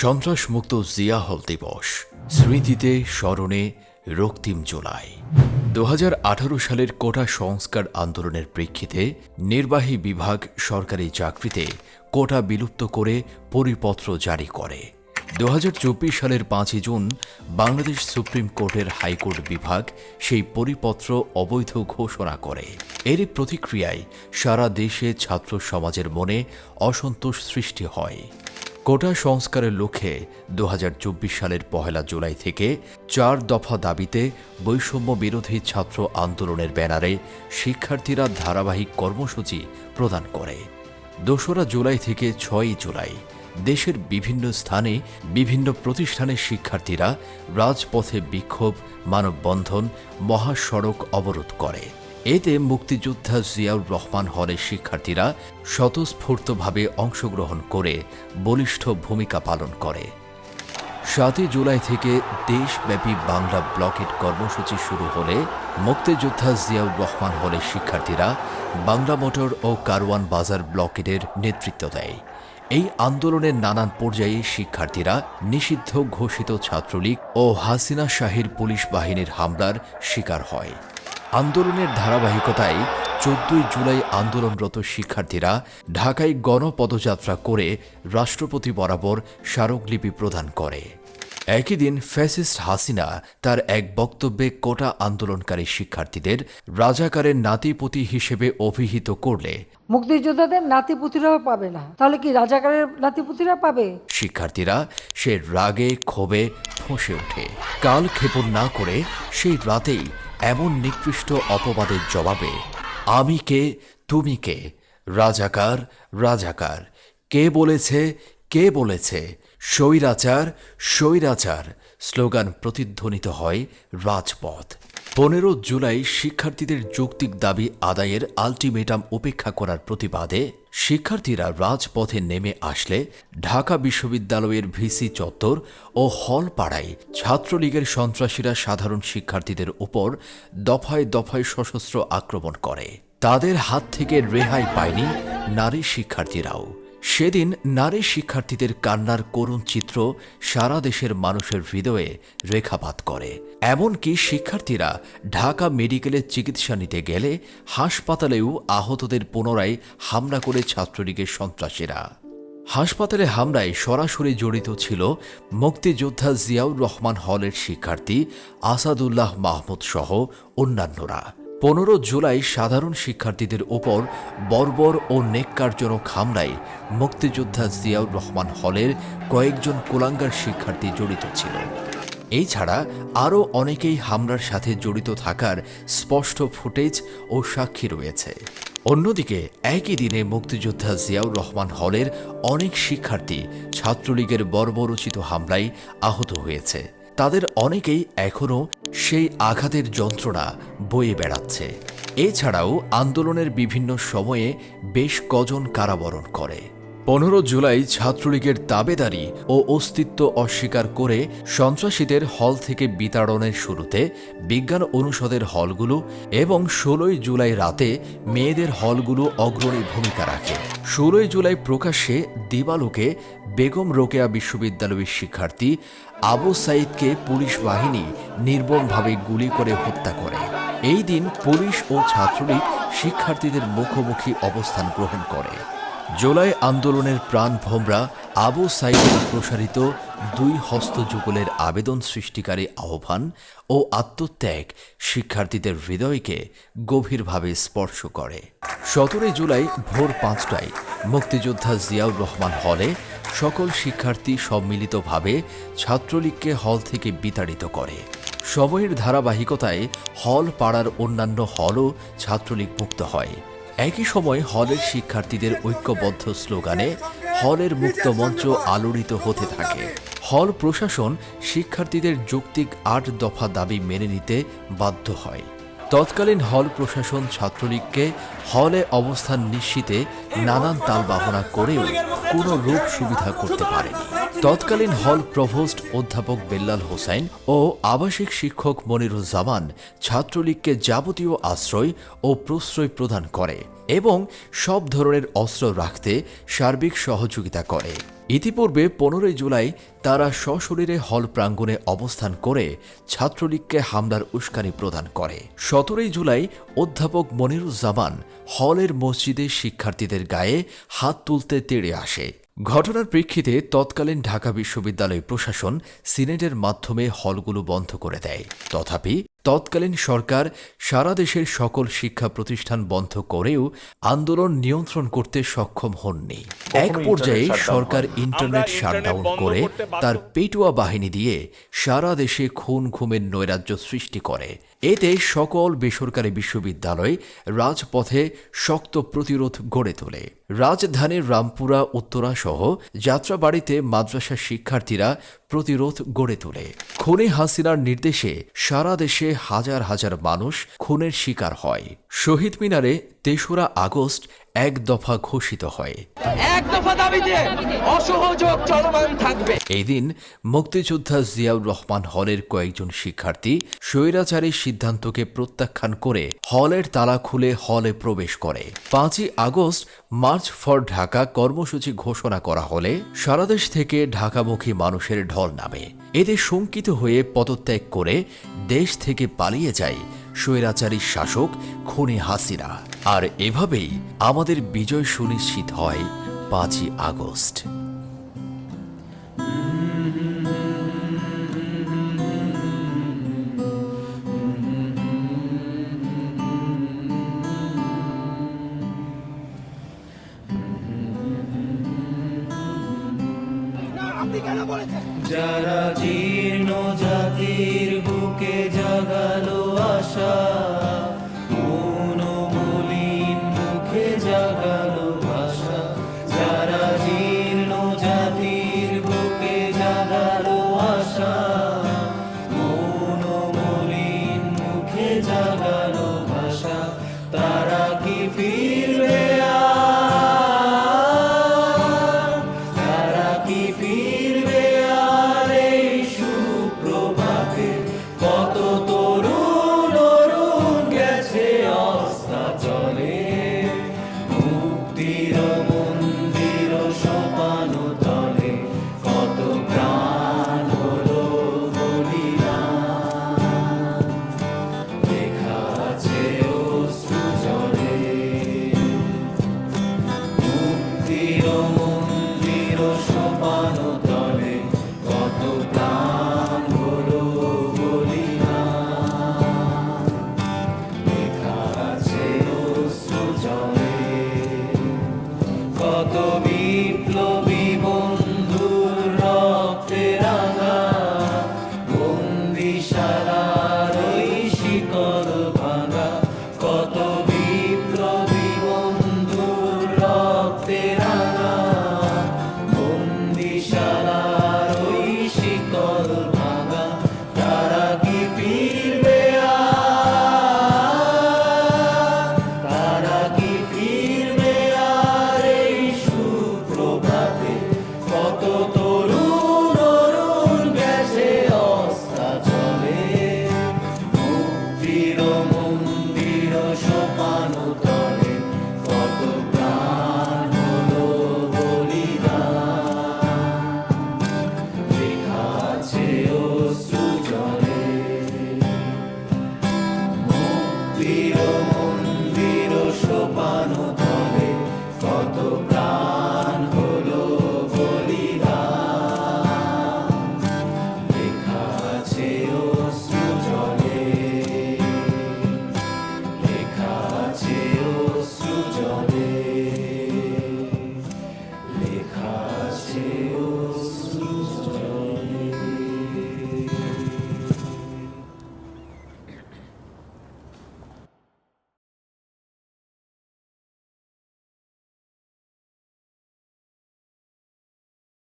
সন্ত্রাসমুক্ত জিয়া হল দিবস। স্মৃতিতে স্মরণে রক্তিম জুলাই। দু সালের কোটা সংস্কার আন্দোলনের প্রেক্ষিতে নির্বাহী বিভাগ সরকারি চাকরিতে কোটা বিলুপ্ত করে পরিপত্র জারি করে। দু হাজার চব্বিশ সালের পাঁচই জুন বাংলাদেশ সুপ্রিম কোর্টের হাইকোর্ট বিভাগ সেই পরিপত্র অবৈধ ঘোষণা করে। এর প্রতিক্রিয়ায় সারা দেশে ছাত্র সমাজের মনে অসন্তোষ সৃষ্টি হয়। কোটা সংস্কারের লক্ষ্যে দু হাজার চব্বিশ সালের পহেলা জুলাই থেকে চার দফা দাবিতে বৈষম্য বিরোধী ছাত্র আন্দোলনের ব্যানারে শিক্ষার্থীরা ধারাবাহিক কর্মসূচি প্রদান করে। দোসরা জুলাই থেকে ছয়ই জুলাই দেশের বিভিন্ন স্থানে বিভিন্ন প্রতিষ্ঠানের শিক্ষার্থীরা রাজপথে বিক্ষোভ, মানববন্ধন, মহাসড়ক অবরোধ করে। এতে মুক্তিযোদ্ধা জিয়াউর রহমান হলের শিক্ষার্থীরা স্বতঃস্ফূর্তভাবে অংশগ্রহণ করে বলিষ্ঠ ভূমিকা পালন করে। সাতই জুলাই থেকে দেশব্যাপী বাংলা ব্লকেট কর্মসূচি শুরু হলে মুক্তিযোদ্ধা জিয়াউর রহমান হলের শিক্ষার্থীরা বাংলা মোটর ও কারওয়ান বাজার ব্লকেটের নেতৃত্ব দেয়। এই আন্দোলনের নানান পর্যায়ে শিক্ষার্থীরা নিষিদ্ধ ঘোষিত ছাত্রলীগ ও হাসিনা শাহির পুলিশ বাহিনীর হামলার শিকার হয়। আন্দোলনের ধারাবাহিকতায় চোদ্দই জুলাই আন্দোলনরত শিক্ষার্থীরা ঢাকায় গণপদযাত্রা করে রাষ্ট্রপতি বরাবর স্মারকলিপি প্রদান করে। একই দিন ফ্যাসিস্ট হাসিনা তার এক বক্তব্যে কোটা আন্দোলনকারী শিক্ষার্থীদের রাজাকারের নাতিপতি হিসেবে অভিহিত করলে মুক্তিযোদ্ধাদের নাতিপুতিরাও পাবে না। তাহলে কি রাজাকারের নাতিপুতিরা পাবে? শিক্ষার্থীরা সে রাগে ক্ষোভে ফসে ওঠে। কাল ক্ষেপণ না করে সেই রাতেই এমন নিকৃষ্ট অপবাদের জবাবে, আমি কে? তুমি কে? রাজাকার? রাজাকার? কে বলেছে? কে বলেছে? স্বৈরাচার? স্বৈরাচার? স্লোগান প্রতিধ্বনিত হয় রাজপথ। পনেরো জুলাই শিক্ষার্থীদের যৌক্তিক দাবি আদায়ের আলটিমেটাম উপেক্ষা করার প্রতিবাদে শিক্ষার্থীরা রাজপথে নেমে আসলে ঢাকা বিশ্ববিদ্যালয়ের ভিসি চত্বর ও হল পাড়ায় ছাত্রলীগের সন্ত্রাসীরা সাধারণ শিক্ষার্থীদের উপর দফায় দফায় সশস্ত্র আক্রমণ করে। তাদের হাত থেকে রেহাই পায়নি নারী শিক্ষার্থীরাও। সেদিন নারী শিক্ষার্থীদের কান্নার করুণ চিত্র সারা দেশের মানুষের হৃদয়ে রেখাপাত করে। এমনকি শিক্ষার্থীরা ঢাকা মেডিকেলে চিকিৎসা নিতে গেলে হাসপাতালেও আহতদের পুনরায় হামলা করে ছাত্রলীগের সন্ত্রাসীরা। হাসপাতালে হামলায় সরাসরি জড়িত ছিল মুক্তিযোদ্ধা জিয়াউর রহমান হলের শিক্ষার্থী আসাদুল্লাহ মাহমুদ সহ অন্যান্যরা। পনেরো জুলাই সাধারণ শিক্ষার্থীদের ওপর বর্বর ও নেককারজনক হামলায় মুক্তিযোদ্ধা জিয়াউর রহমান হলের কয়েকজন কুলাঙ্গার শিক্ষার্থী জড়িত ছিল। এছাড়া আরও অনেকেই হামলার সাথে জড়িত থাকার স্পষ্ট ফুটেজ ও সাক্ষী রয়েছে। অন্যদিকে, একই দিনে মুক্তিযোদ্ধা জিয়াউর রহমান হলের অনেক শিক্ষার্থী ছাত্রলীগের বর্বরচিত হামলায় আহত হয়েছে। তাদের অনেকেই এখনও সেই আঘাতের যন্ত্রণা বয়ে বেড়াচ্ছে। এছাড়াও আন্দোলনের বিভিন্ন সময়ে বেশ কজন কারাবরণ করে। পনেরো জুলাই ছাত্রলীগের দাবেদারি ও অস্তিত্ব অস্বীকার করে সন্ত্রাসীদের হল থেকে বিতাড়নের শুরুতে বিজ্ঞান অনুষদের হলগুলো এবং ষোলোই জুলাই রাতে মেয়েদের হলগুলো অগ্রণী ভূমিকা রাখে। ষোলোই জুলাই প্রকাশ্যে দিবালোকে বেগম রোকেয়া বিশ্ববিদ্যালয়ের শিক্ষার্থী আবু সাইদকে পুলিশ বাহিনী নির্মমভাবে গুলি করে হত্যা করে। এই দিন পুলিশ ও ছাত্রলীগ শিক্ষার্থীদের মুখোমুখি অবস্থান গ্রহণ করে। জুলাই আন্দোলনের প্রাণ ভোমরা আবু সাইদের প্রসারিত দুই হস্তযুগলের আবেদন সৃষ্টিকারী আহ্বান ও আত্মত্যাগ শিক্ষার্থীদের হৃদয়কে গভীরভাবে স্পর্শ করে। সতেরোই জুলাই ভোর পাঁচটায় মুক্তিযোদ্ধা জিয়াউর রহমান হলে সকল শিক্ষার্থী সম্মিলিতভাবে ছাত্রলীগকে হল থেকে বিতাড়িত করে। সময়ের ধারাবাহিকতায় হল পাড়ার অন্যান্য হলও ছাত্রলীগ মুক্ত হয়। একই সময় হলের শিক্ষার্থীদের ঐক্যবদ্ধ স্লোগানে হলের মুক্ত মঞ্চ আলোড়িত হতে থাকে। হল প্রশাসন শিক্ষার্থীদের যৌক্তিক আট দফা দাবি মেনে নিতে বাধ্য হয়। তৎকালীন হল প্রশাসন ছাত্রলীগকে হলে অবস্থান নিশ্চিতে নানান তালবাহনা করেও কোনো রূপ সুবিধা করতে পারেনি। তৎকালীন হল প্রভোস্ট অধ্যাপক বেল্লাল হোসাইন ও আবাসিক শিক্ষক মনিরুজ্জামান ছাত্রলীগকে যাবতীয় আশ্রয় ও প্রশ্রয় প্রদান করে এবং সব ধরনের অস্ত্র রাখতে সার্বিক সহযোগিতা করে। ইতিপূর্বে পনেরোই জুলাই তারা সশরীরে হল প্রাঙ্গণে অবস্থান করে ছাত্রলীগকে হামলার উস্কানি প্রদান করে। সতেরোই জুলাই অধ্যাপক মনিরুজ্জামান হলের মসজিদে শিক্ষার্থীদের গায়ে হাত তুলতে তেড়ে আসে। ঘটনার প্রেক্ষিতে তৎকালীন ঢাকা বিশ্ববিদ্যালয় প্রশাসন সিনেটের মাধ্যমে হলগুলো বন্ধ করে দেয়। তথাপি তৎকালীন সরকার সারা দেশের সকল শিক্ষা প্রতিষ্ঠান বন্ধ করেও আন্দোলন নিয়ন্ত্রণ করতে সক্ষম হননি। এক পর্যায়ে সরকার ইন্টারনেট শাটডাউন করে তার পেটুয়া বাহিনী দিয়ে সারা দেশে খুন ঘুমের নৈরাজ্য সৃষ্টি করে। এতে সকল বেসরকারি বিশ্ববিদ্যালয় রাজপথে শক্ত প্রতিরোধ গড়ে তোলে। রাজধানীর রামপুরা, উত্তরা সহ যাত্রাবাড়িতে মাদ্রাসা শিক্ষার্থীরা প্রতিরোধ গড়ে তোলে। খুনে হাসিনার নির্দেশে সারা দেশে হাজার হাজার মানুষ খুনের শিকার হয়। শহীদ মিনারে তেসরা আগস্ট এক দফা ঘোষিত হয়। এক দফা দাবিতে অসহযোগ চলমান থাকবে। এই দিন মুক্তিযোদ্ধা জিয়াউর রহমান হলের কয়েকজন শিক্ষার্থী স্বৈরাচারীর সিদ্ধান্তকে প্রত্যাখ্যান করে হলের তালা খুলে হলে প্রবেশ করে। পাঁচই আগস্ট মার্চ ফর ঢাকা কর্মসূচি ঘোষণা করা হলে সারাদেশ থেকে ঢাকামুখী মানুষের ঢল নামে। এতে শঙ্কিত হয়ে পদত্যাগ করে দেশ থেকে পালিয়ে যায় স্বৈরাচারী শাসক খুনি হাসিনা। আর এভাবেই আমাদের বিজয় সুনিশ্চিত হয় পাঁচই আগস্ট। যারা জীর্ণ জাতির বুকে জাগালো আশা